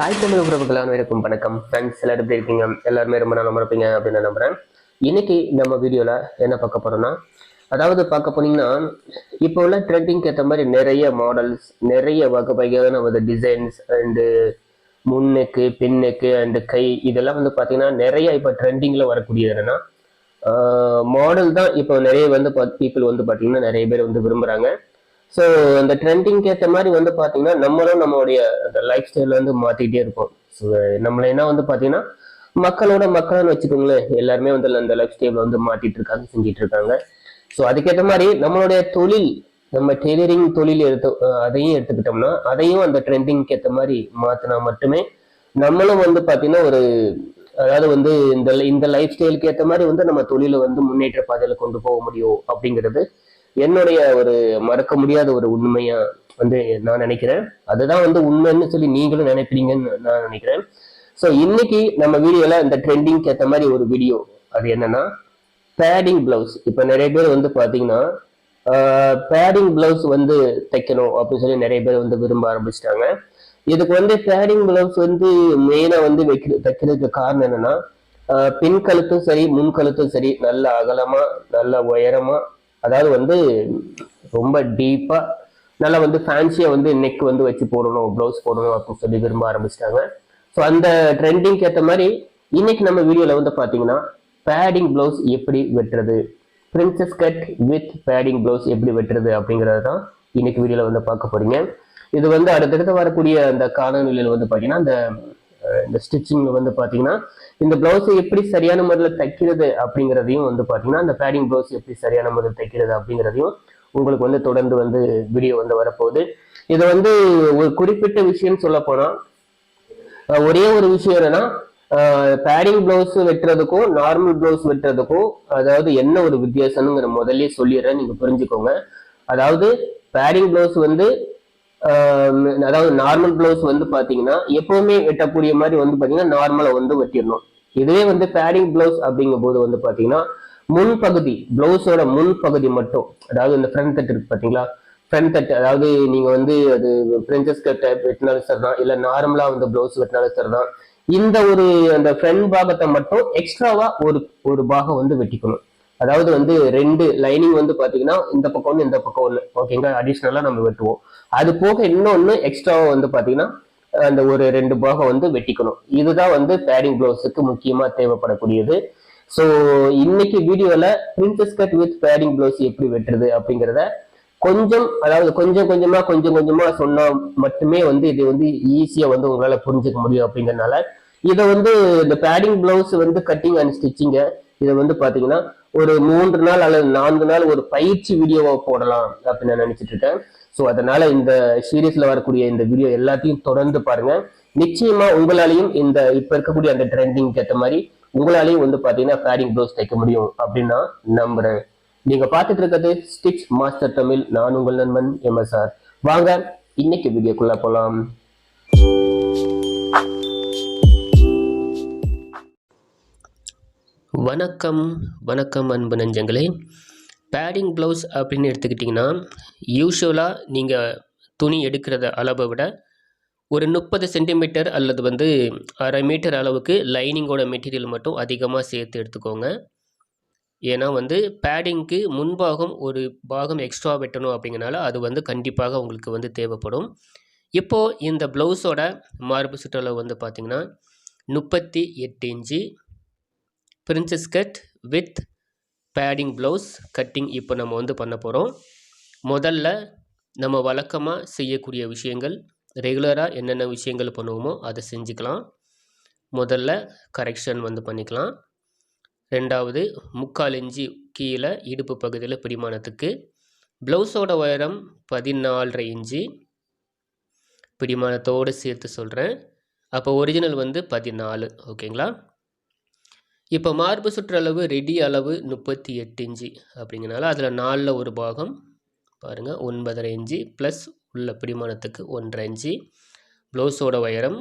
தாய் தமிழ் உறவுகள் அனைவருக்கும் வணக்கம். ஃப்ரெண்ட்ஸ் எல்லாரும் எப்படி இருக்கீங்க? எல்லாருமே ரொம்ப நல்லா இருப்பீங்க அப்படின்னு நம்புறேன். இன்னைக்கு நம்ம வீடியோல என்ன பார்க்க போறோம்னா அதாவது பார்க்க போனீங்கன்னா இப்போ உள்ள ட்ரெண்டிங்க்கு ஏற்ற மாதிரி நிறைய மாடல்ஸ் நிறைய வகை வகையான ஒரு டிசைன்ஸ் அண்டு முன்னுக்கு பின்னுக்கு அண்டு கை இதெல்லாம் வந்து பார்த்தீங்கன்னா நிறைய இப்போ ட்ரெண்டிங்கில் வரக்கூடியது என்னன்னா மாடல் தான் இப்போ நிறைய வந்து பீப்புள் வந்து பார்த்தீங்கன்னா நிறைய பேர் வந்து விரும்புகிறாங்க ஸோ அந்த ட்ரெண்டிங்க்கு ஏற்ற மாதிரி வந்து பார்த்தீங்கன்னா நம்மளும் நம்மளுடைய அந்த லைஃப் ஸ்டைல வந்து மாற்றிக்கிட்டே இருப்போம். ஸோ நம்மள என்ன வந்து பார்த்தீங்கன்னா மக்களோட மக்கள்னு வச்சுக்கோங்களேன் எல்லாருமே வந்து அந்த லைஃப் ஸ்டைல வந்து மாற்றிட்டு இருக்காங்க செஞ்சிட்டு இருக்காங்க. ஸோ அதுக்கேற்ற மாதிரி நம்மளுடைய தொழில் நம்ம டெய்லரிங் தொழில் எடுத்து அதையும் எடுத்துக்கிட்டோம்னா அதையும் அந்த ட்ரெண்டிங்க்கு ஏற்ற மாதிரி மாற்றினா மட்டுமே நம்மளும் வந்து பார்த்தீங்கன்னா ஒரு அதாவது வந்து இந்த இந்த லைஃப் ஸ்டைலுக்கு ஏற்ற மாதிரி வந்து நம்ம தொழிலை வந்து முன்னேற்ற பாதையில் கொண்டு போக முடியும் அப்படிங்கிறது என்னுடைய ஒரு மறக்க முடியாத ஒரு உண்மையா வந்து நான் நினைக்கிறேன். அதுதான் வந்து உண்மைன்னு சொல்லி நீங்களும் நினைப்பீங்கன்னு நான் நினைக்கிறேன். ஸோ இன்னைக்கு நம்ம வீடியோல இந்த ட்ரெண்டிங்க்கு ஏற்ற மாதிரி ஒரு வீடியோ அது என்னன்னா பேடிங் பிளவுஸ் இப்போ நிறைய பேர் வந்து பார்த்தீங்கன்னா பேடிங் பிளவுஸ் வந்து தைக்கணும் அப்படின்னு சொல்லி நிறைய பேர் வந்து விரும்ப ஆரம்பிச்சிட்டாங்க. இதுக்கு வந்து பேடிங் பிளவுஸ் வந்து மெயினாக வந்து வைக்கிற தைக்கிறதுக்கு காரணம் என்னன்னா பின் கழுத்தும் சரி முன் கழுத்தும் சரி நல்ல அகலமா நல்ல உயரமா அதாவது வந்து ரொம்ப டீப்பா நல்லா வந்து ஃபேன்சியா வந்து நெக் வந்து வச்சு போடணும் ப்ளவுஸ் போடணும் அப்படின்னு சொல்லி விரும்ப ஆரம்பிச்சிட்டாங்க. ஸோ அந்த ட்ரெண்டிங்க்கு ஏற்ற மாதிரி இன்னைக்கு நம்ம வீடியோல வந்து பாத்தீங்கன்னா பேடிங் ப்ளவுஸ் எப்படி வெட்டுறது? Princess cut with padding blouse எப்படி வெட்டுறது அப்படிங்கிறது தான் இன்னைக்கு வீடியோல வந்து பார்க்க போறீங்க. இது வந்து அடுத்தடுத்து வரக்கூடிய அந்த காலநிலையில் வந்து பார்த்தீங்கன்னா அந்த இந்த ஸ்டிச்சிங்ல வந்து பாத்தீங்கன்னா இந்த ப்ளவுஸை எப்படி சரியான முறையில் தைக்கிறது அப்படிங்கிறதையும் வந்து பாத்தீங்கன்னா அந்த பேடிங் ப்ளவுஸ் எப்படி சரியான முறையில் தைக்கிறது அப்படிங்கிறதையும் உங்களுக்கு வந்து தொடர்ந்து வந்து வீடியோ வந்து வரப்போகுது. இதை வந்து ஒரு குறிப்பிட்ட விஷயம் சொல்ல போனால் ஒரே ஒரு விஷயம் என்னன்னா பேடிங் பிளவுஸ் வெட்டுறதுக்கும் நார்மல் பிளவுஸ் வெட்டுறதுக்கும் அதாவது என்ன ஒரு வித்தியாசம்ங்கிற முதல்ல சொல்லிடுறேன் நீங்க புரிஞ்சுக்கோங்க. அதாவது பேடிங் பிளவுஸ் வந்து அதாவது நார்மல் பிளவுஸ் வந்து பாத்தீங்கன்னா எப்பவுமே வெட்டக்கூடிய மாதிரி வந்து பாத்தீங்கன்னா நார்மலா வந்து வெட்டிடணும். இதுவே வந்து பேடிங் பிளவுஸ் அப்படிங்கும் போது வந்து பாத்தீங்கன்னா ப்ளவுஸோட பிளவுஸோட முன்பகுதி மட்டும் அதாவது இந்த ஃப்ரண்ட் தட்டு இருக்கு பாத்தீங்களா? ஃப்ரண்ட் தட்டு அதாவது நீங்க வந்து அது பிரின்சஸ் கட் வெட்டினாலும் சரி தான் இல்ல நார்மலா வந்து பிளவுஸ் வெட்டினாலும் சரி தான் இந்த ஒரு அந்த ஃப்ரண்ட் பாகத்தை மட்டும் எக்ஸ்ட்ராவா ஒரு ஒரு பாகம் வந்து வெட்டிக்கணும். அதாவது வந்து ரெண்டு லைனிங் வந்து பாத்தீங்கன்னா இந்த பக்கம் ஒன்று இந்த பக்கம் ஒன்று ஓகேங்களா அடிஷ்னலா நம்ம வெட்டுவோம். அது போக இன்னொன்னு எக்ஸ்ட்ராவா வந்து பாத்தீங்கன்னா அந்த ஒரு ரெண்டு பாகம் வந்து வெட்டிக்கணும். இதுதான் வந்து பேடிங் ப்ளவுஸுக்கு முக்கியமா தேவைப்படக்கூடியது. ஸோ இன்னைக்கு வீடியோல princess cut with padding blouse எப்படி வெட்டுறது அப்படிங்கிறத கொஞ்சம் அதாவது கொஞ்சம் கொஞ்சமா கொஞ்சம் கொஞ்சமா சொன்னா மட்டுமே வந்து இது வந்து ஈஸியா வந்து உங்களால புரிஞ்சுக்க முடியும் அப்படிங்கறனால இதை வந்து இந்த பேடிங் பிளவுஸ் வந்து கட்டிங் அண்ட் ஸ்டிச்சிங்க இதை வந்து பாத்தீங்கன்னா ஒரு மூன்று நாள் அல்லது நான்கு நாள் ஒரு பயிற்சி வீடியோவா போடலாம் அப்படின்னு நான் நினைச்சிட்டு இருக்கேன். ஸோ அதனால இந்த சீரீஸ்ல வரக்கூடிய இந்த வீடியோ எல்லாத்தையும் தொடர்ந்து பாருங்க. நிச்சயமா உங்களாலையும் இந்த இப்ப இருக்கக்கூடிய அந்த ட்ரெண்டிங் ஏற்ற மாதிரி உங்களாலையும் வந்து பாத்தீங்கன்னா ஃபேடிங் ப்ளவுஸ் தைக்க முடியும் அப்படின்னு நான் நம்புறேன். நீங்க பார்த்துட்டு இருக்கிறது ஸ்டிச் மாஸ்டர் தமிழ் நான் உங்கள் நண்பன் எம்எஸ்ஆர் வாங்க இன்னைக்கு வீடியோக்குள்ள போலாம். வணக்கம் வணக்கம் அன்பு நெஞ்சங்களே. பேடிங் ப்ளவுஸ் அப்படின்னு எடுத்துக்கிட்டிங்கன்னா யூஸ்வலாக நீங்கள் துணி எடுக்கிறத அளவை விட ஒரு முப்பது சென்டிமீட்டர் அல்லது வந்து அரை மீட்டர் அளவுக்கு லைனிங்கோட மெட்டீரியல் மட்டும் அதிகமாக சேர்த்து எடுத்துக்கோங்க. ஏன்னா வந்து பேடிங்க்கு முன்பாகம் ஒரு பாகம் எக்ஸ்ட்ரா வெட்டணும் அப்படிங்கிறனால அது வந்து கண்டிப்பாக உங்களுக்கு வந்து தேவைப்படும். இப்போது இந்த ப்ளவுஸோட மார்பு சுற்றளவு வந்து பார்த்திங்கன்னா முப்பத்தி எட்டு inch princess cut with padding blouse cutting இப்போ நம்ம வந்து பண்ண போகிறோம் முதல்ல நம்ம வழக்கமாக செய்யக்கூடிய விஷயங்கள் ரெகுலராக என்னென்ன விஷயங்கள் பண்ணுவோமோ அதை செஞ்சுக்கலாம். முதல்ல கரெக்ஷன் வந்து பண்ணிக்கலாம். ரெண்டாவது முக்கால் இஞ்சி கீழே இடுப்பு பகுதியில் பிடிமானத்துக்கு ப்ளவுஸோட உயரம் பதினாலரை இஞ்சி பிடிமானத்தோடு சேர்த்து சொல்கிறேன் அப்போ ஒரிஜினல் வந்து பதினாலு ஓகேங்களா இப்போ மார்பு சுற்றளவு ரெடி அளவு முப்பத்தி எட்டு இன்ச்சு அப்படிங்கிறனால அதில் நாலில் ஒரு பாகம் பாருங்கள் ஒன்பதரை இன்ச்சு ப்ளஸ் உள்ள பிடிமானத்துக்கு ஒன்றரை இன்ச்சு. ப்ளவுஸோட உயரம்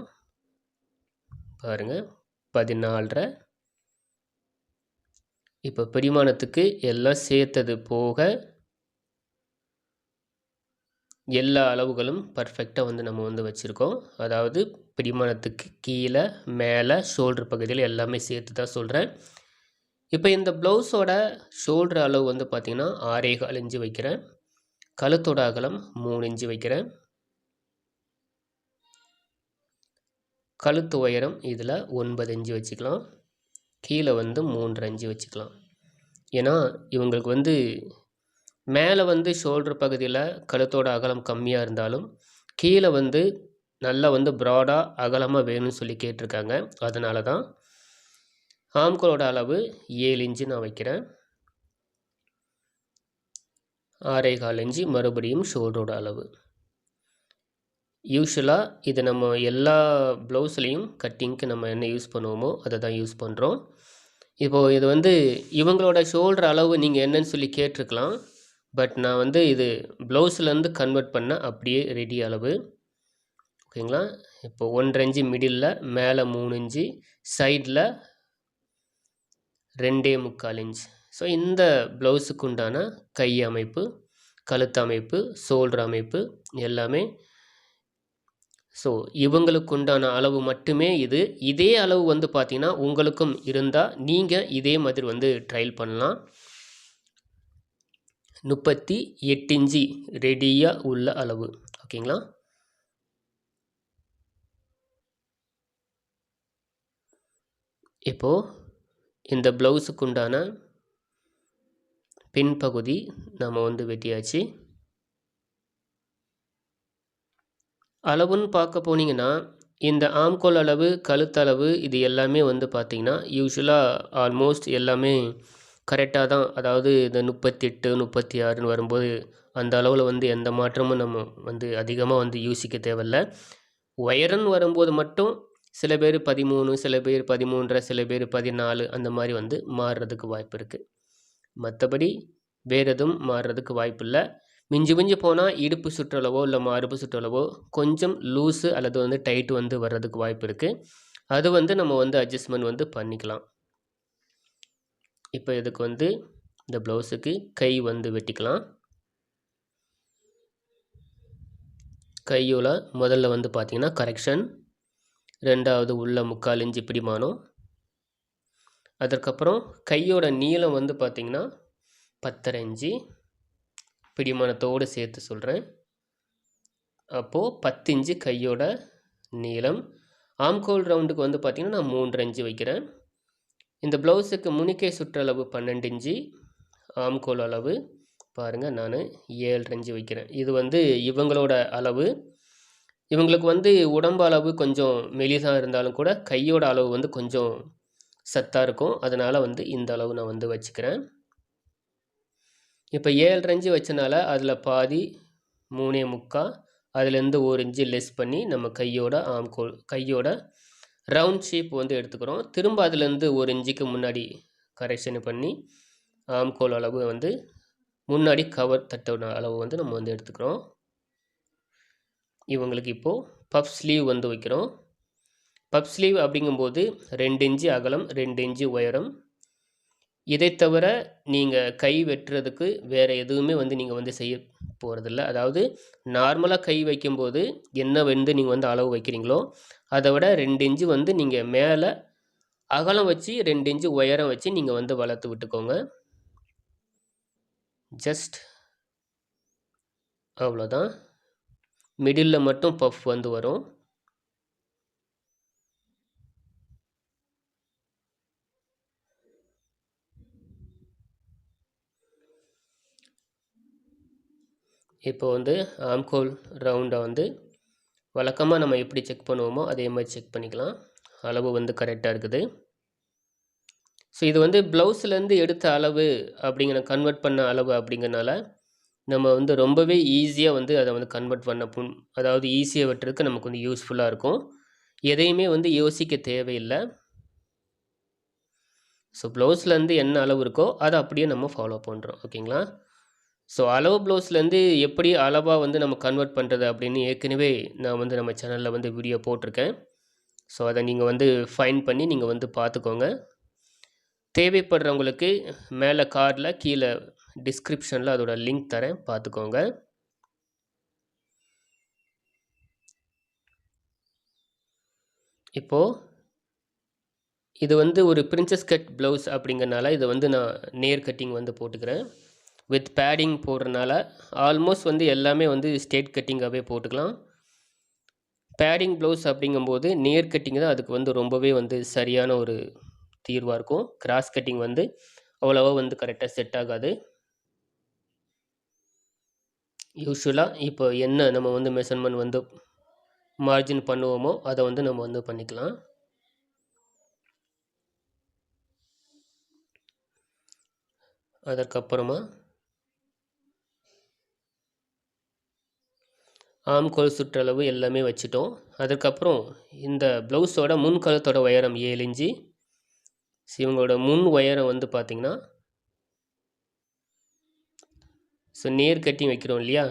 பாருங்கள் பதினாலரை. இப்போ பிடிமானத்துக்கு எல்லாம் சேர்த்தது போக எல்லா அளவுகளும் பர்ஃபெக்டாக வந்து நம்ம வந்து வச்சுருக்கோம். அதாவது பிடிமானத்துக்கு கீழே மேலே ஷோல்டர் பகுதியில் எல்லாமே சேர்த்து தான் சொல்கிறேன் இப்போ இந்த ப்ளவுஸோட ஷோல்டர் அளவு வந்து பார்த்திங்கன்னா ஆறே கால் இன்ச்சு வைக்கிறேன். கழுத்தோட அகலம் மூணு இன்ச்சு வைக்கிறேன். கழுத்து உயரம் இதில் ஒன்பது இன்ச்சு வச்சுக்கலாம். கீழே வந்து மூன்று அஞ்சு வச்சுக்கலாம். ஏன்னா இவங்களுக்கு வந்து மேலே வந்து ஷோல்டர் பகுதியில் கழுத்தோட அகலம் கம்மியாக இருந்தாலும் கீழே வந்து நல்லா வந்து ப்ராடாக அகலமாக வேணும்னு சொல்லி கேட்டிருக்காங்க. அதனால தான் ஆம்களோட அளவு ஏழு இன்ச்சு நான் வைக்கிறேன். ஆறே கால் இன்ச்சு மறுபடியும் ஷோல்டரோட அளவு. யூஸ்வலாக இது நம்ம எல்லா ப்ளவுஸ்லேயும் கட்டிங்க்கு நம்ம என்ன யூஸ் பண்ணுவோமோ அதை தான் யூஸ் பண்ணுறோம் இப்போது இது வந்து இவங்களோட ஷோல்டர் அளவு நீங்கள் என்னன்னு சொல்லி கேட்டிருக்கலாம். பட் நான் வந்து இது ப்ளவுஸ்லேருந்து கன்வெர்ட் பண்ண அப்படியே ரெடி அளவு. ஓகேங்களா? இப்போ ஒன்றரை இன்ச்சு மிடில் மேலே மூணு இன்ச்சு சைடில் ரெண்டே முக்கால் இன்ச் ஸோ இந்த ப்ளவுஸுக்கு உண்டான கை அமைப்பு கழுத்து அமைப்பு ஷோல்டர் அமைப்பு எல்லாமே. ஸோ இவங்களுக்கு உண்டான அளவு மட்டுமே இது. இதே அளவு வந்து பார்த்திங்கன்னா உங்களுக்கும் இருந்தால் நீங்கள் இதே மாதிரி வந்து ட்ரையல் பண்ணலாம். முப்பத்தி எட்டு இஞ்சி ரெடியாக உள்ள அளவு. ஓகேங்களா? இப்போது இந்த ப்ளவுஸுக்கு உண்டான பின்பகுதி நம்ம வந்து வெட்டியாச்சு. அளவுன்னு பார்க்க போனீங்கன்னா இந்த ஆம்கோல் அளவு கழுத்தளவு இது எல்லாமே வந்து பார்த்திங்கன்னா யூஸ்வலாக ஆல்மோஸ்ட் எல்லாமே கரெக்டாக தான் அதாவது இந்த முப்பத்தெட்டு முப்பத்தி ஆறுன்னு வரும்போது அந்த அளவில் வந்து எந்த மாற்றமும் நம்ம வந்து அதிகமாக வந்து யோசிக்க தேவையில்ல. ஒயருன்னு வரும்போது மட்டும் சில பேர் பதிமூணு சில பேர் பதிமூன்றரை சில பேர் பதினாலு அந்த மாதிரி வந்து மாறுறதுக்கு வாய்ப்பு இருக்குது மற்றபடி வேறு எதுவும் மாறுறதுக்கு வாய்ப்பு இல்லை. மிஞ்சி மிஞ்சி போனால் இடுப்பு சுற்றளவோ இல்லை மார்பு சுற்றளவோ கொஞ்சம் லூஸு அல்லது வந்து டைட் வந்து வர்றதுக்கு வாய்ப்பு இருக்குது அது வந்து நம்ம வந்து அட்ஜஸ்ட்மெண்ட் வந்து பண்ணிக்கலாம். இப்போ இதுக்கு வந்து இந்த ப்ளவுஸுக்கு கை வந்து வெட்டிக்கலாம். கையோட முதல்ல வந்து பார்த்திங்கன்னா கரெக்ஷன் ரெண்டாவது உள்ள முக்கால் இஞ்சி பிடிமானம் அதற்கப்புறம் கையோட நீளம் வந்து பார்த்திங்கன்னா பத்தரை இஞ்சி பிடிமானத்தோடு சேர்த்து சொல்கிறேன் அப்போது பத்து இன்ச்சு கையோட நீளம். ஆம்கோல் ரவுண்டுக்கு வந்து பார்த்திங்கன்னா நான் மூன்று இன்ச்சு வைக்கிறேன். இந்த ப்ளவுஸுக்கு முனிக்கை சுற்றளவு பன்னெண்டு இஞ்சி ஆம்கோல் அளவு. பாருங்கள் நான் ஏழு இஞ்சி வைக்கிறேன். இது வந்து இவங்களோட அளவு. இவங்களுக்கு வந்து உடம்பு அளவு கொஞ்சம் மெலிசாக இருந்தாலும் கூட கையோட அளவு வந்து கொஞ்சம் சத்தாக இருக்கும். அதனால் வந்து இந்த அளவு நான் வந்து வச்சுக்கிறேன். இப்போ ஏழு இஞ்சி வச்சனால அதில் பாதி மூணே முக்கா அதுலேருந்து ஒரு இன்ச்சு லெஸ் பண்ணி நம்ம கையோட ஆம்கோல் கையோட ரவுண்ட் ஷேப் வந்து எடுத்துக்கிறோம். திரும்ப அதுலேருந்து ஒரு இன்ச்சுக்கு முன்னாடி கரெக்ஷன் பண்ணி ஆம்கோல் அளவு வந்து முன்னாடி கவர் தட்ட அளவு வந்து நம்ம வந்து எடுத்துக்கிறோம். இவங்களுக்கு இப்போது பப் ஸ்லீவ் வந்து வைக்கிறோம். பப் ஸ்லீவ் அப்படிங்கும்போது ரெண்டு இன்ச்சு அகலம் ரெண்டு இன்ச்சு உயரம் இதை தவிர நீங்கள் கை வெட்டுறதுக்கு வேறு எதுவுமே வந்து நீங்கள் வந்து செய்ய போகிறதில்ல அதாவது நார்மலாக கை வைக்கும்போது என்ன வந்து நீங்கள் வந்து அளவு வைக்கிறீங்களோ அதை விட ரெண்டு இன்ச்சு வந்து நீங்கள் மேலே அகலம் வச்சு ரெண்டு இன்ச்சு உயரம் வச்சு நீங்கள் வந்து வளர்த்து விட்டுக்கோங்க. ஜஸ்ட் அவ்வளோதான் மிடில் மட்டும் பஃப் வந்து வரும். இப்போ வந்து ஆம்கோல் ரவுண்டை வந்து வழக்கமாக நம்ம எப்படி செக் பண்ணுவோமோ அதே மாதிரி செக் பண்ணிக்கலாம். அளவு வந்து கரெக்டாக இருக்குது. ஸோ இது வந்து ப்ளவுஸ்லேருந்து எடுத்த அளவு அப்படிங்கிற கன்வெர்ட் பண்ண அளவு அப்படிங்கிறனால நம்ம வந்து ரொம்பவே ஈஸியாக வந்து அதை வந்து கன்வெர்ட் பண்ண புண் அதாவது ஈஸியாக வெட்டுறதுக்கு நமக்கு வந்து யூஸ்ஃபுல்லாக இருக்கும். எதையுமே வந்து யோசிக்க தேவையில்லை. ஸோ ப்ளவுஸ்லேருந்து என்ன அளவு இருக்கோ அதை அப்படியே நம்ம ஃபாலோ பண்ணுறோம் ஓகேங்களா ஸோ அளவு ப்ளவுஸ்லேருந்து எப்படி அளவாக வந்து நம்ம கன்வெர்ட் பண்ணுறது அப்படின்னு ஏற்கனவே நான் வந்து நம்ம சேனலில் வந்து வீடியோ போட்டிருக்கேன். ஸோ அதை நீங்கள் வந்து ஃபைன் பண்ணி நீங்கள் வந்து பார்த்துக்கோங்க. தேவைப்படுறவங்களுக்கு மேலே கார்டில் கீழே டிஸ்கிரிப்ஷனில் அதோட லிங்க் தரேன். பார்த்துக்கோங்க. இப்போது இது வந்து ஒரு பிரின்சஸ் கட் ப்ளவுஸ் அப்படிங்கிறனால இதை வந்து நான் நேர் கட்டிங் வந்து போட்டுக்கிறேன். வித் பேடிங் போடுறனால ஆல்மோஸ்ட் வந்து எல்லாமே வந்து ஸ்டேட் கட்டிங்காகவே போட்டுக்கலாம். பேடிங் ப்ளவுஸ் அப்படிங்கும்போது நேர் கட்டிங் தான் அதுக்கு வந்து ரொம்பவே வந்து சரியான ஒரு தீர்வாக இருக்கும். கிராஸ் கட்டிங் வந்து அவ்வளோவா வந்து கரெக்டாக செட் ஆகாது. யூஸ்வலாக இப்போ என்ன நம்ம வந்து மெஷர்மெண்ட் வந்து மார்ஜின் பண்ணுவோமோ அதை வந்து நம்ம வந்து பண்ணிக்கலாம். அதற்கப்புறமா ஆம்கோல் சுற்றளவு எல்லாமே வச்சுட்டோம். அதுக்கப்புறம் இந்த ப்ளவுஸோட முன் கழுத்தோட உயரம் ஏழு இஞ்சி ஸோ இவங்களோட முன் உயரம் வந்து பார்த்திங்கன்னா ஸோ நேர் கட்டி வைக்கிறோம் இல்லையா?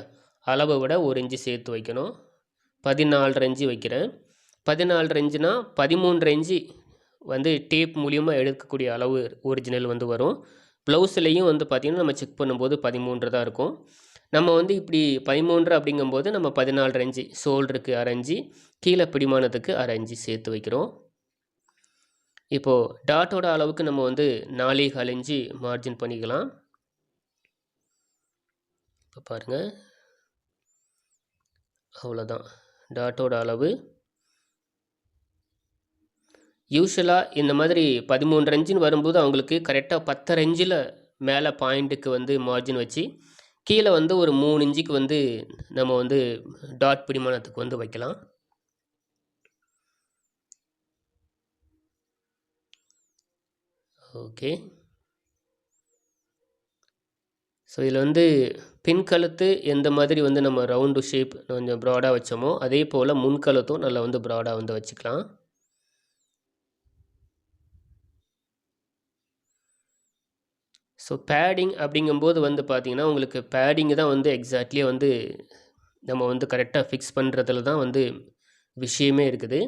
அளவை விட ஒரு இன்ச்சு சேர்த்து வைக்கணும். பதினாலரை இன்ச்சு வைக்கிறேன். பதினாலரை இன்ச்சுனா பதிமூன்றரை இன்ச்சு வந்து டேப் மூலியமாக எடுக்கக்கூடிய அளவு ஒரிஜினல் வந்து வரும். ப்ளவுஸ்லேயும் வந்து பார்த்திங்கன்னா நம்ம செக் பண்ணும்போது பதிமூன்று தான் இருக்கும். நம்ம வந்து இப்படி பதிமூன்று அப்படிங்கும்போது நம்ம பதினாலு இன்ச்சு சோல்டருக்கு அரைஞ்சி கீழே பிடிமானத்துக்கு அரைஞ்சி சேர்த்து வைக்கிறோம். இப்போது டாட்டோட அளவுக்கு நம்ம வந்து நாலே கால் மார்ஜின் பண்ணிக்கலாம். இப்போ பாருங்கள் அவ்வளோதான் டாட்டோட அளவு. யூஸ்வலாக இந்த மாதிரி பதிமூன்று ரஞ்சின்னு வரும்போது அவங்களுக்கு கரெக்டாக பத்து ரஞ்சில் மேலே பாயிண்ட்டுக்கு வந்து மார்ஜின் வச்சு கீழே வந்து ஒரு மூணு இன்ச்சுக்கு வந்து நம்ம வந்து டாட் பிடிமானத்துக்கு வந்து வைக்கலாம். ஓகே ஸோ இதில் வந்து பின் கழுத்து எந்த மாதிரி வந்து நம்ம ரவுண்டு ஷேப் கொஞ்சம் ப்ராடாக வச்சோமோ அதே போல் முன் கழுத்தும் நல்லா வந்து ப்ராடாக வந்து வச்சுக்கலாம். ஸோ பேடிங் அப்படிங்கும்போது வந்து பார்த்திங்கன்னா உங்களுக்கு பேடிங் தான் வந்து எக்ஸாக்ட்லி வந்து நம்ம வந்து கரெக்டாக ஃபிக்ஸ் பண்ணுறதுல தான் வந்து விஷயமே இருக்குது.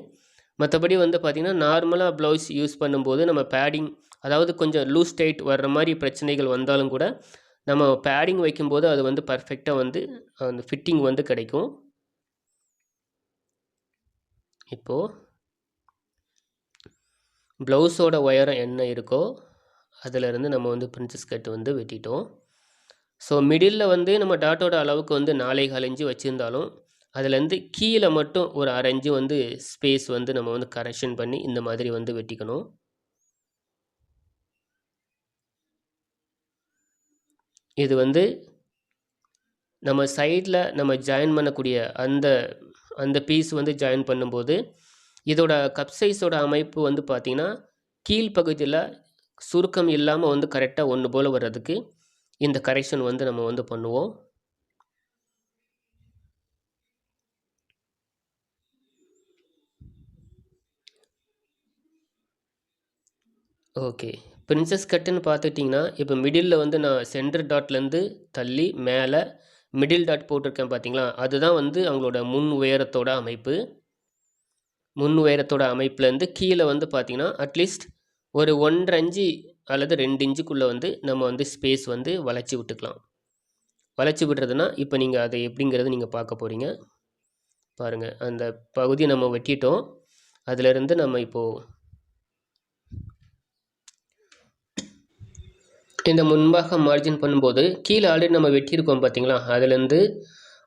மற்றபடி வந்து பார்த்திங்கன்னா நார்மலாக ப்ளவுஸ் யூஸ் பண்ணும்போது நம்ம பேடிங் அதாவது கொஞ்சம் லூஸ் டைட் வர்ற மாதிரி பிரச்சனைகள் வந்தாலும் கூட நம்ம பேடிங் வைக்கும்போது அது வந்து பர்ஃபெக்டாக வந்து அந்த ஃபிட்டிங் வந்து கிடைக்கும். இப்போது ப்ளவுஸோட உயரம் என்ன இருக்கோ அதிலிருந்து நம்ம வந்து பிரின்சஸ் கட் வந்து வெட்டிட்டோம். ஸோ மிடில் வந்து நம்ம டாட்டோட அளவுக்கு வந்து நாலே கால் இன்ச்சு வச்சுருந்தாலும் அதுலேருந்து கீழே மட்டும் ஒரு அரை இன்ச்சு வந்து ஸ்பேஸ் வந்து நம்ம வந்து கரெக்ஷன் பண்ணி இந்த மாதிரி வந்து வெட்டிக்கணும். இது வந்து நம்ம சைடில் நம்ம ஜாயின் பண்ணக்கூடிய அந்த அந்த பீஸ் வந்து ஜாயின் பண்ணும்போது இதோட கப் சைஸோட அமைப்பு வந்து பார்த்திங்கன்னா கீழ்ப்பகுதியில் சுருக்கம் இல்லாமல் வந்து கரெக்டாக ஒன்று போல் வர்றதுக்கு இந்த கரெக்ஷன் வந்து நம்ம வந்து பண்ணுவோம். ஓகே பிரின்சஸ் கட்டுன்னு பார்த்துட்டிங்கன்னா இப்போ மிடில் வந்து நான் சென்டர் டாட்லேருந்து தள்ளி மேலே மிடில் டாட் போட்டிருக்கேன் பார்த்தீங்களா அதுதான் வந்து அவங்களோட முன் உயரத்தோட அமைப்பு. முன் உயரத்தோட அமைப்புலேருந்து கீழே வந்து பார்த்திங்கன்னா அட்லீஸ்ட் ஒரு ஒன்றரை இன்ச்சு அல்லது ரெண்டு இன்ச்சுக்குள்ளே வந்து நம்ம வந்து ஸ்பேஸ் வந்து வளைச்சி விட்டுக்கலாம். வளைச்சி விடுறதுனா இப்போ நீங்கள் அதை எப்படிங்கிறது நீங்கள் பார்க்க போகிறீங்க பாருங்கள் அந்த பகுதியை நம்ம வெட்டிட்டோம். அதிலிருந்து நம்ம இப்போது இந்த முன்பாக மார்ஜின் பண்ணும்போது கீழே ஆல்ரெடி நம்ம வெட்டியிருக்கோம் பார்த்தீங்களா அதுலேருந்து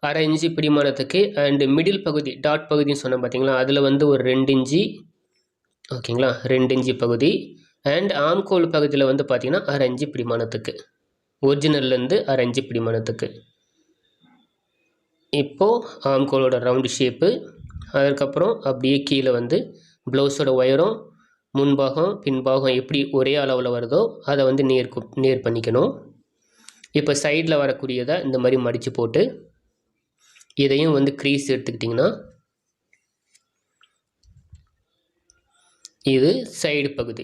அரை இன்ச்சு பிடிமானத்துக்கு அண்டு மிடில் பகுதி டாட் பகுதின்னு சொன்னோம் பார்த்தீங்களா அதில் வந்து ஒரு ரெண்டு இன்ச்சு ஓகேங்களா? ரெண்டு இன்ச்சு பகுதி. அண்ட் ஆம்கோல் பகுதியில் வந்து பார்த்திங்கன்னா அரை இன்ச்சு பிடிமானத்துக்கு. ஒரிஜினல்லேருந்து அரை இன்ச்சு பிடிமானத்துக்கு. இப்போது ஆம்கோலோட ரவுண்டு ஷேப்பு அதுக்கப்புறம் அப்படியே கீழே வந்து ப்ளவுஸோட ஒயரும் முன்பாகம் பின்பாகம் எப்படி ஒரே அளவில் வருதோ அதை வந்து நேர் நேர் பண்ணிக்கணும். இப்போ சைடில் வரக்கூடியதை இந்த மாதிரி மடித்து போட்டு இதையும் வந்து க்ரீஸ் எடுத்துக்கிட்டிங்கன்னா இது சைடு பகுதி.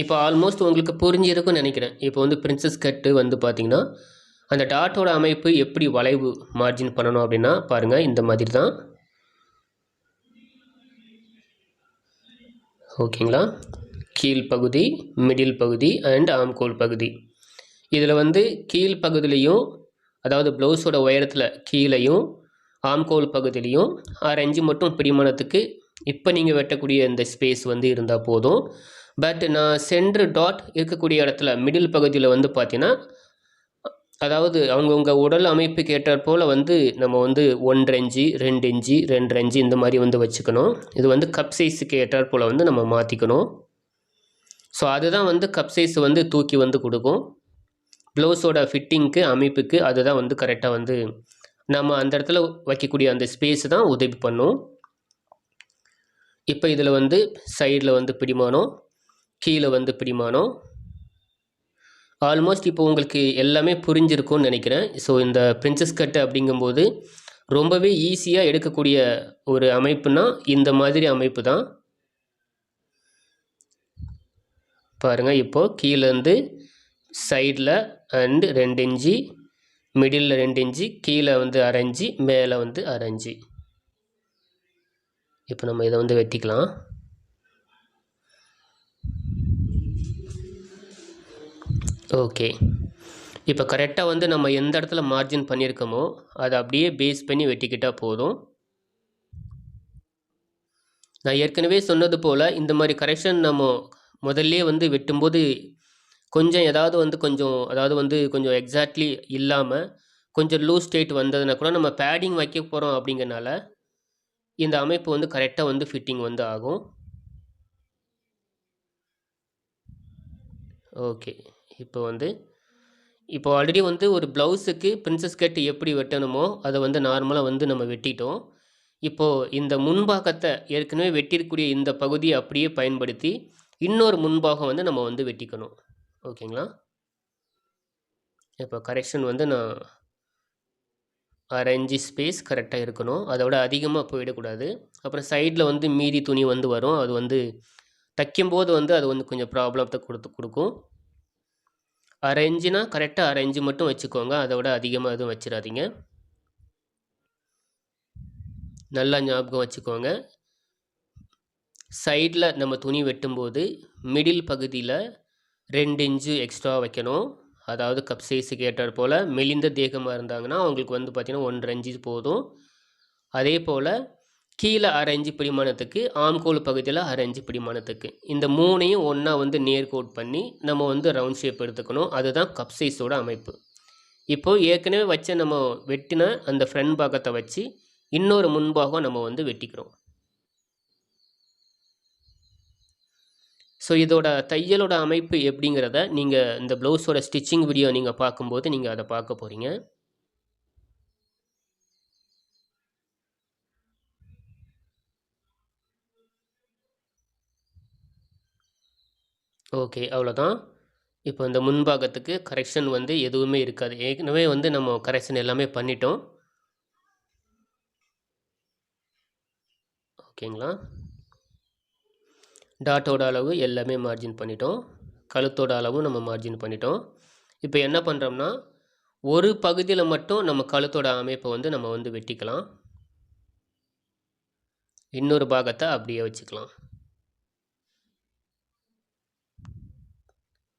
இப்போ ஆல்மோஸ்ட் உங்களுக்கு புரிஞ்சிருக்கும்னு நினைக்கிறேன். இப்போ வந்து பிரின்சஸ் கட்டு வந்து பார்த்திங்கன்னா அந்த டாட்டோட அமைப்பு எப்படி வளைவு மார்ஜின் பண்ணணும் அப்படின்னா பாருங்கள் இந்த மாதிரி தான். ஓகேங்களா கீழ் பகுதி மிடில் பகுதி அண்ட் ஆம்கோல் பகுதி. இதில் வந்து கீழ் பகுதியிலையும் அதாவது ப்ளவுஸோட உயரத்தில் கீழையும் ஆம்கோல் பகுதியிலையும் ஆறு இன்ச்சு மட்டும் பிடிமானத்துக்கு இப்போ நீங்கள் வெட்டக்கூடிய இந்த ஸ்பேஸ் வந்து இருந்தால் போதும். பட் நான் சென்ட்ரு டாட் இருக்கக்கூடிய இடத்துல மிடில் பகுதியில் வந்து பார்த்தீங்கன்னா அதாவது அவங்கவுங்க உடல் அமைப்புக்கு ஏற்றாற் போல் வந்து நம்ம வந்து ஒன்றரை இன்ச்சு ரெண்டு இன்ச்சு ரெண்டரை இன்ச்சு இந்த மாதிரி வந்து வச்சுக்கணும். இது வந்து கப் சைஸுக்கு ஏற்றாற் போல் வந்து நம்ம மாற்றிக்கணும் ஸோ அதுதான் வந்து கப் சைஸ் வந்து தூக்கி வந்து கொடுக்கும். ப்ளவுஸோட ஃபிட்டிங்க்கு அமைப்புக்கு அதுதான் வந்து கரெக்டாக வந்து நம்ம அந்த இடத்துல வைக்கக்கூடிய அந்த ஸ்பேஸ் தான் உதவி பண்ணும். இப்போ இதில் வந்து சைடில் வந்து பிடிமானம் கீழே வந்து பிடிமானம். ஆல்மோஸ்ட் இப்போ உங்களுக்கு எல்லாமே புரிஞ்சிருக்கும்னு நினைக்கிறேன். ஸோ இந்த பிரின்சஸ் கட்டு அப்படிங்கும்போது ரொம்பவே ஈஸியாக எடுக்கக்கூடிய ஒரு அமைப்புனா இந்த மாதிரி அமைப்பு தான். பாருங்கள் இப்போது கீழேருந்து சைடில் அண்டு ரெண்டு இன்ச்சு மிடில் ரெண்டு இன்ச்சு கீழே வந்து அரைஞ்சி மேலே வந்து அரைஞ்சி இப்போ நம்ம இதை வந்து வெட்டிக்கலாம். ஓகே. இப்போ கரெக்டாக வந்து நம்ம எந்த இடத்துல மார்ஜின் பண்ணியிருக்கோமோ அதை அப்படியே பேஸ் பண்ணி வெட்டிக்கிட்டால் போதும். நான் ஏற்கனவே சொன்னது போல் இந்த மாதிரி கரெக்ஷன் நம்ம முதல்ல வந்து வெட்டும்போது கொஞ்சம் ஏதாவது வந்து கொஞ்சம் அதாவது வந்து கொஞ்சம் எக்ஸாக்ட்லி இல்லாமல் கொஞ்சம் லூஸ் ஸ்டேட் வந்ததுன்னா கூட நம்ம பேடிங் வைக்க போகிறோம் அப்படிங்கிறனால இந்த அமைப்பு வந்து கரெக்டாக வந்து ஃபிட்டிங் வந்து ஆகும். ஓகே இப்போ வந்து இப்போ ஆல்ரெடி வந்து ஒரு ப்ளவுஸுக்கு பிரின்சஸ் கட் எப்படி வெட்டணுமோ அதை வந்து நார்மலாக வந்து நம்ம வெட்டிட்டோம். இப்போது இந்த முன்பாகத்தை ஏற்கனவே வெட்டியிருக்கக்கூடிய இந்த பகுதியை அப்படியே பயன்படுத்தி இன்னொரு முன்பாகம் வந்து நம்ம வந்து வெட்டிக்கணும். ஓகேங்களா இப்போ கரெக்ஷன் வந்து நான் அரைஞ்சி ஸ்பேஸ் கரெக்டாக இருக்கணும். அதோட அதிகமாக போயிடக்கூடாது. அப்புறம் சைடில் வந்து மீதி துணி வந்து வரும். அது வந்து தைக்கும்போது வந்து அது வந்து கொஞ்சம் ப்ராப்ளத்தை கொடுத்து கொடுக்கும். அரைஞ்சினா கரெக்டாக அரைஞ்சு மட்டும் வச்சுக்கோங்க. அதை விட அதிகமாக எதுவும் வச்சிடாதீங்க. நல்லா ஞாபகம் வச்சுக்கோங்க. சைடில் நம்ம துணி வெட்டும்போது மிடில் பகுதியில் ரெண்டு இன்ச்சு எக்ஸ்ட்ரா வைக்கணும். அதாவது கப் சைஸுக்கு ஏற்றாற் போல் மெலிந்த தேகமாக இருந்தாங்கன்னா அவங்களுக்கு வந்து பார்த்திங்கன்னா ஒன்றரை இன்ச்சு போதும். அதே போல் கீழே அரை இன்ச்சு பிடிமானத்துக்கு ஆம்கோல் பகுதியில் அரை இன்ச்சு பிடிமானத்துக்கு. இந்த மூணையும் ஒன்றா வந்து நேர்கோட் பண்ணி நம்ம வந்து ரவுண்ட் ஷேப் எடுத்துக்கணும். அதுதான் கப் சைஸோட அமைப்பு. இப்போது ஏற்கனவே வச்ச நம்ம வெட்டின அந்த ஃப்ரண்ட் பாகத்தை வச்சு இன்னொரு முன்பாகம் நம்ம வந்து வெட்டிக்கிறோம். ஸோ இதோட தையலோட அமைப்பு எப்படிங்கிறத நீங்கள் இந்த ப்ளவுஸோட ஸ்டிச்சிங் வீடியோ நீங்கள் பார்க்கும்போது நீங்கள் அதை பார்க்க போகிறீங்க ஓகே அவ்வளோதான். இப்போ இந்த முன்பாகத்துக்கு கரெக்ஷன் வந்து எதுவுமே இருக்காது. ஏற்கனவே வந்து நம்ம கரெக்ஷன் எல்லாமே பண்ணிட்டோம். ஓகேங்களா டாட்டோட அளவு எல்லாமே மார்ஜின் பண்ணிட்டோம். கழுத்தோட அளவும் நம்ம மார்ஜின் பண்ணிட்டோம். இப்போ என்ன பண்ணுறோம்னா ஒரு பகுதியில் மட்டும் நம்ம கழுத்தோட அமைப்பை வந்து நம்ம வந்து வெட்டிக்கலாம். இன்னொரு பாகத்தை அப்படியே வச்சுக்கலாம்.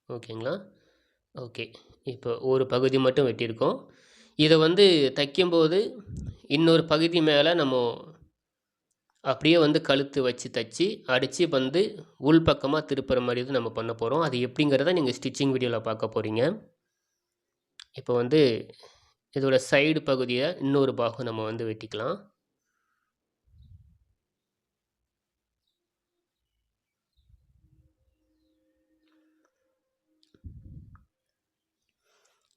ஓகேங்களா? ஓகே. இப்போ ஒரு பகுதி மட்டும் வெட்டியிருக்கோம். இதை வந்து தைக்கும்போது இன்னொரு பகுதி மேலே நம்ம அப்படியே வந்து கழுத்து வச்சு தைச்சி அடித்து வந்து உள் பக்கமாக திருப்புற மாதிரி இது நம்ம பண்ண போகிறோம் அது எப்படிங்கிறத நீங்கள் ஸ்டிச்சிங் வீடியோவில் பார்க்க போகிறீங்க இப்போ வந்து இதோட சைடு பகுதியை இன்னொரு பாகம் நம்ம வந்து வெட்டிக்கலாம்.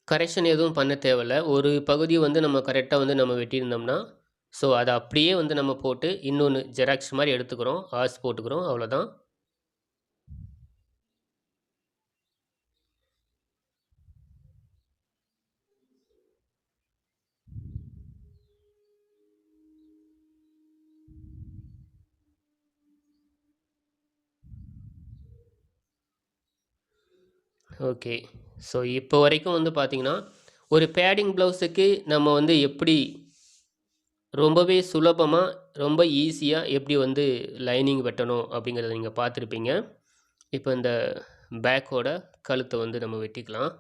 கரெக்ஷன் எதுவும் பண்ண தேவையில்ல. ஒரு பகுதி வந்து நம்ம கரெக்டாக வந்து நம்ம வெட்டியிருந்தோம்னா ஸோ அதை அப்படியே வந்து நம்ம போட்டு இன்னொன்று ஜெராக்ஸ் மாதிரி எடுத்துக்கிறோம். ஆஸ் போட்டுக்கிறோம். அவ்வளோதான் ஓகே ஸோ இப்போ வரைக்கும் வந்து பார்த்திங்கன்னா ஒரு பேடிங் ப்ளவுஸுக்கு நம்ம வந்து எப்படி ரொம்பவே சுலபமாக ரொம்ப ஈஸியாக எப்படி வந்து லைனிங் வெட்டணும் அப்படிங்கிறத நீங்கள் பார்த்துருப்பீங்க. இப்போ இந்த பேக்கோட கழுத்தை வந்து நம்ம வெட்டிக்கலாம்.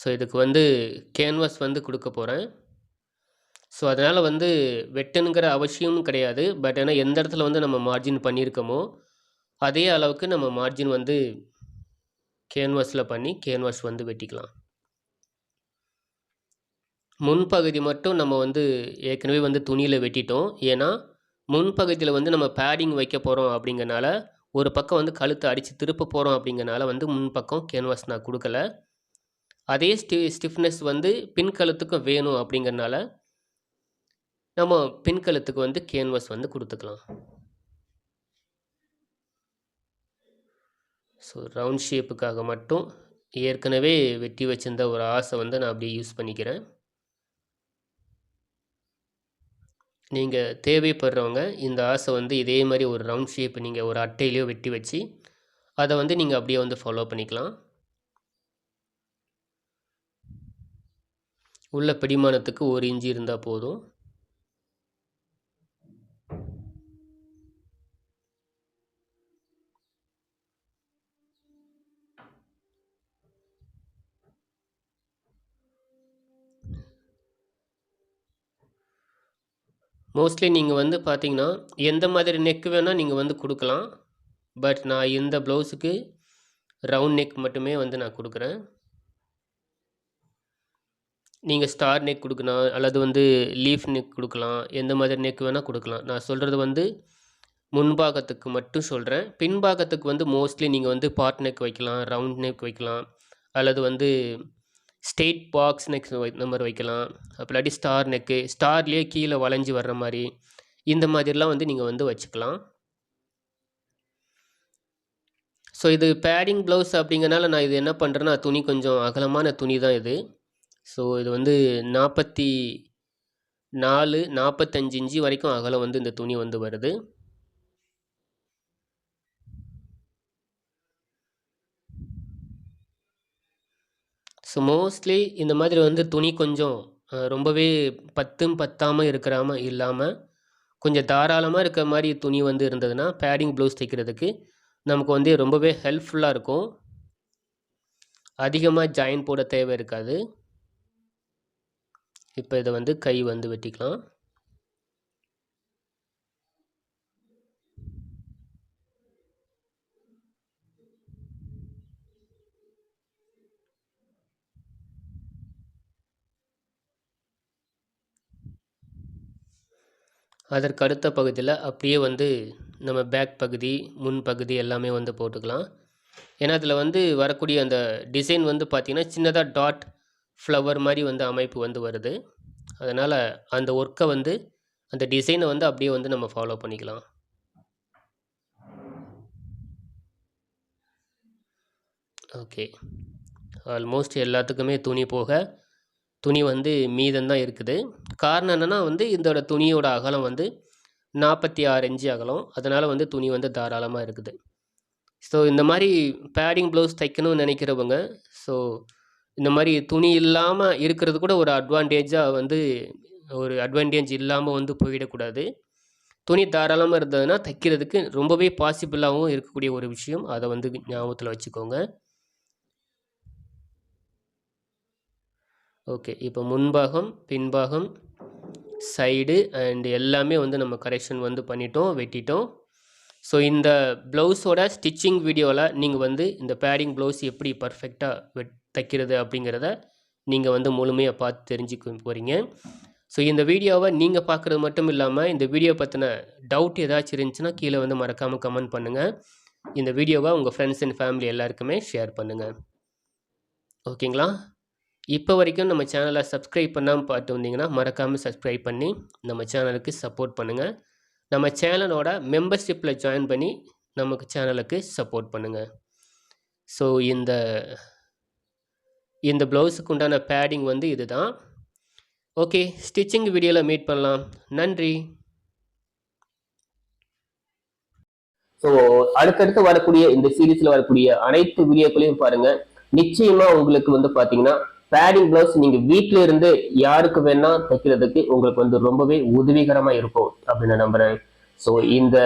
ஸோ இதுக்கு வந்து கேன்வாஸ் வந்து கொடுக்க போகிறேன் ஸோ அதனால் வந்து வெட்டணுங்கிற அவசியமும் கிடையாது. பட் ஆனால் எந்த இடத்துல வந்து நம்ம மார்ஜின் பண்ணியிருக்கோமோ அதே அளவுக்கு நம்ம மார்ஜின் வந்து கேன்வாஸில் பண்ணி கேன்வாஸ் வந்து வெட்டிக்கலாம். முன்பகுதி மட்டும் நம்ம வந்து ஏற்கனவே வந்து துணியில் வெட்டிட்டோம். ஏன்னா முன்பகுதியில் வந்து நம்ம பேடிங் வைக்க போகிறோம் அப்படிங்கிறனால ஒரு பக்கம் வந்து கழுத்தை அடித்து திருப்ப போகிறோம் அப்படிங்கிறனால வந்து முன்பக்கம் கேன்வாஸ் நான் கொடுக்கல. அதே ஸ்டி ஸ்டிஃப்னஸ் வந்து பின் கழுத்துக்கும் வேணும் அப்படிங்கறனால நம்ம பின் கழுத்துக்கு வந்து கேன்வாஸ் வந்து கொடுத்துக்கலாம். ஸோ ரவுண்ட் ஷேப்புக்காக மட்டும் ஏற்கனவே வெட்டி வச்சிருந்த ஒரு ஆசை வந்து நான் அப்படியே யூஸ் பண்ணிக்கிறேன். நீங்கள் தேவைப்படுறவங்க இந்த ஆசை வந்து இதே மாதிரி ஒரு ரவுண்ட் ஷேப் நீங்கள் ஒரு அட்டையிலையோ வெட்டி வச்சு அதை வந்து நீங்கள் அப்படியே வந்து ஃபாலோ பண்ணிக்கலாம். உள்ள பிடிமானத்துக்கு ஒரு இன்ச்சு இருந்தால் போதும். மோஸ்ட்லி நீங்கள் வந்து பார்த்தீங்கன்னா எந்த மாதிரி நெக் வேணால் நீங்கள் வந்து கொடுக்கலாம். பட் நான் இந்த ப்ளவுஸுக்கு ரவுண்ட் நெக் மட்டுமே வந்து நான் கொடுக்குறேன். நீங்கள் ஸ்டார் நெக் கொடுக்கலாம் அல்லது வந்து லீஃப் நெக் கொடுக்கலாம் எந்த மாதிரி நெக் வேணால் கொடுக்கலாம். நான் சொல்கிறது வந்து முன்பாகத்துக்கு மட்டும் சொல்கிறேன் பின்பாகத்துக்கு வந்து மோஸ்ட்லி நீங்கள் வந்து பார்ட் நெக் வைக்கலாம் ரவுண்ட் நெக் வைக்கலாம் அல்லது வந்து ஸ்டேட் பாக்ஸ் நெக் இந்த மாதிரி வைக்கலாம். அப்படி ஸ்டார் நெக்கு ஸ்டார்லேயே கீழே வளைஞ்சி வர்ற மாதிரி இந்த மாதிரிலாம் வந்து நீங்கள் வந்து வச்சுக்கலாம். ஸோ இது பேடிங் ப்ளவுஸ் அப்படிங்கிறனால நான் இது என்ன பண்ணுறேன்னா துணி கொஞ்சம் அகலமான துணி தான் இது. ஸோ இது வந்து நாற்பத்தி நாலு நாற்பத்தஞ்சு இன்ச்சு வரைக்கும் அகலம் வந்து இந்த துணி வந்து வருது. ஸோ மோஸ்ட்லி இந்த மாதிரி வந்து துணி கொஞ்சம் ரொம்பவே பத்தும் பத்தாமல் இருக்கிறாம இல்லாமல் கொஞ்சம் தாராளமாக இருக்கிற மாதிரி துணி வந்து இருந்ததுன்னா பேடிங் ப்ளவுஸ் தைக்கிறதுக்கு நமக்கு வந்து ரொம்பவே ஹெல்ப்ஃபுல்லாக இருக்கும். அதிகமாக ஜாயின் போட தேவை இருக்காது. இப்போ இதை வந்து கை வந்து வெட்டிக்கலாம். அதற்கு அடுத்த பகுதியில் அப்படியே வந்து நம்ம பேக் பகுதி முன் பகுதி எல்லாமே வந்து போட்டுக்கலாம். ஏன்னா அதில் வந்து வரக்கூடிய அந்த டிசைன் வந்து பார்த்திங்கன்னா சின்னதாக டாட் ஃப்ளவர் மாதிரி வந்து அமைப்பு வந்து வருது. அதனால் அந்த ஒர்க்கை வந்து அந்த டிசைனை வந்து அப்படியே வந்து நம்ம ஃபாலோ பண்ணிக்கலாம். ஓகே ஆல்மோஸ்ட் எல்லாத்துக்குமே துணி போக துணி வந்து மீதம்தான் இருக்குது. காரணம் என்னென்னா வந்து இதோட துணியோட அகலம் வந்து நாற்பத்தி ஆறு இன்ச்சு அகலம். அதனால் வந்து துணி வந்து தாராளமாக இருக்குது. ஸோ இந்த மாதிரி பேடிங் ப்ளவுஸ் தைக்கணும்னு நினைக்கிறவங்க ஸோ இந்த மாதிரி துணி இல்லாமல் இருக்கிறது கூட ஒரு அட்வான்டேஜாக வந்து ஒரு அட்வான்டேஜ் இல்லாமல் வந்து போயிடக்கூடாது. துணி தாராளமாக இருந்ததுன்னா தைக்கிறதுக்கு ரொம்பவே பாசிபிளாகவும் இருக்கக்கூடிய ஒரு விஷயம். அதை வந்து ஞாபகத்தில் வச்சுக்கோங்க. ஓகே இப்போ முன்பாகம் பின்பாகம் சைடு அண்ட் எல்லாமே வந்து நம்ம கரெக்ஷன் வந்து பண்ணிட்டோம் வெட்டிட்டோம். ஸோ இந்த ப்ளவுஸோட ஸ்டிச்சிங் வீடியோவில் நீங்கள் வந்து இந்த பேடிங் ப்ளவுஸ் எப்படி பர்ஃபெக்டாக வெட் தைக்கிறது அப்படிங்கிறத நீங்கள் வந்து முழுமையாக பார்த்து தெரிஞ்சுக்க போகிறீங்க ஸோ இந்த வீடியோவை நீங்கள் பார்க்குறது மட்டும் இல்லாமல் இந்த வீடியோ பற்றின டவுட் ஏதாச்சும் இருந்துச்சுன்னா கீழே வந்து மறக்காமல் கமெண்ட் பண்ணுங்கள் இந்த வீடியோவை உங்கள் ஃப்ரெண்ட்ஸ் அண்ட் ஃபேமிலி எல்லாருக்குமே ஷேர் பண்ணுங்கள் ஓகேங்களா இப்போ வரைக்கும் நம்ம சேனலை சப்ஸ்கிரைப் பண்ணாமல் பார்த்து வந்தீங்கன்னா மறக்காமல் சப்ஸ்கிரைப் பண்ணி நம்ம சேனலுக்கு சப்போர்ட் பண்ணுங்கள் நம்ம சேனலோட மெம்பர்ஷிப்பில் ஜாயின் பண்ணி நமக்கு சேனலுக்கு சப்போர்ட் பண்ணுங்கள் ஸோ இந்த இந்த ப்ளவுஸுக்கு உண்டான பேடிங் வந்து இதுதான். ஓகே ஸ்டிச்சிங் வீடியோவில் மீட் பண்ணலாம். நன்றி. ஸோ அடுத்தடுத்து வரக்கூடிய இந்த சீரீஸில் வரக்கூடிய அனைத்து வீடியோக்களையும் பாருங்கள் நிச்சயமாக உங்களுக்கு வந்து பார்த்தீங்கன்னா பேடிங் பிளவுஸ் நீங்க வீட்டில இருந்து யாருக்கு வேணா தைக்கிறதுக்கு உங்களுக்கு வந்து ரொம்பவே உதவிகரமா இருக்கும் அப்படின்னு நம்புறேன் சோ இந்த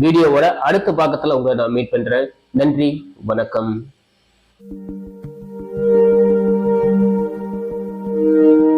வீடியோவோட அடுத்த பாக்கத்துல உங்களை நான் மீட் பண்றேன் நன்றி வணக்கம் Thank you.